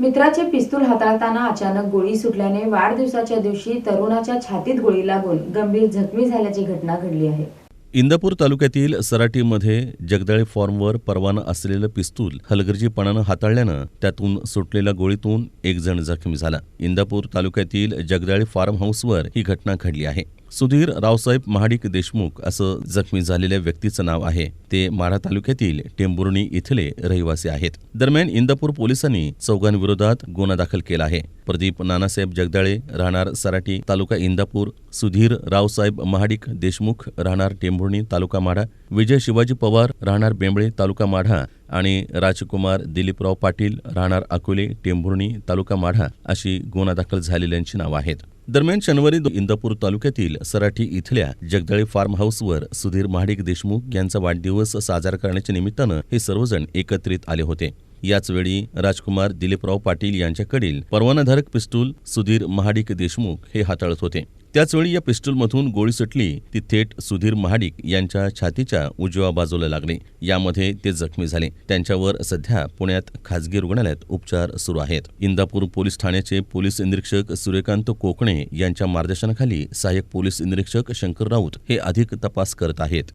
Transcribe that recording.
मित्राचे पिस्तूल हाताळताना अचानक गोळी सुटल्याने वाढदिवसाच्या दिवशी तरुणाच्या छातीत गोळी लागून गंभीर जखमी झाल्याची घटना घडली आहे. इंदापूर तालुक्यातील सराटीमध्ये जगदाळे फॉर्मवर परवाना असलेलं पिस्तूल हलगर्जीपणानं हाताळल्यानं त्यातून सुटलेल्या गोळीतून एक जण जखमी झाला. इंदापूर तालुक्यातील जगदाळे फार्म हाऊसवर ही घटना घडली आहे. सुधीर रावसाहेब महाडिक देशमुख असं जखमी झालेल्या व्यक्तीचं नाव आहे. ते माढा तालुक्यातील टेंभुर्णी इथले रहिवासी आहेत. दरम्यान इंदापूर पोलिसांनी चौघांविरोधात गुन्हा दाखल केला आहे. प्रदीप नानासाहेब जगदाळे राहणार सराटी तालुका इंदापूर सुधीर रावसाहेब महाडिक देशमुख राहणार टेंभुर्णी तालुका माढा विजय शिवाजी पवार राहणार बेंबळे तालुका माढा आणि राजकुमार दिलीपराव पाटील राहणार अकोले टेंभुर्णी तालुका माढा अशी गुन्हा दाखल झालेल्यांची नावं आहेत. दरम्यान शनिवारी इंदापूर तालुक्यातील सराठी इथल्या जगदाळे फार्म हाऊसवर सुधीर महाडिक देशमुख यांचा वाढदिवस साजरा करण्याच्या निमित्तानं हे सर्वजण एकत्रित आले होते. याचवेळी राजकुमार दिलीपराव पाटील यांच्याकडील परवानाधारक पिस्तूल सुधीर महाडिक देशमुख हे हाताळत होते. त्याचवेळी या पिस्तूलमधून गोळी सुटली ती थेट सुधीर महाडिक यांच्या छातीच्या उजव्या बाजूला लागली. यामध्ये ते जखमी झाले. त्यांच्यावर सध्या पुण्यात खासगी रुग्णालयात उपचार सुरू आहेत. इंदापूर पोलीस ठाण्याचे पोलीस निरीक्षक सूर्यकांत कोकणे यांच्या मार्गदर्शनाखाली सहाय्यक पोलीस निरीक्षक शंकर राऊत हे अधिक तपास करत आहेत.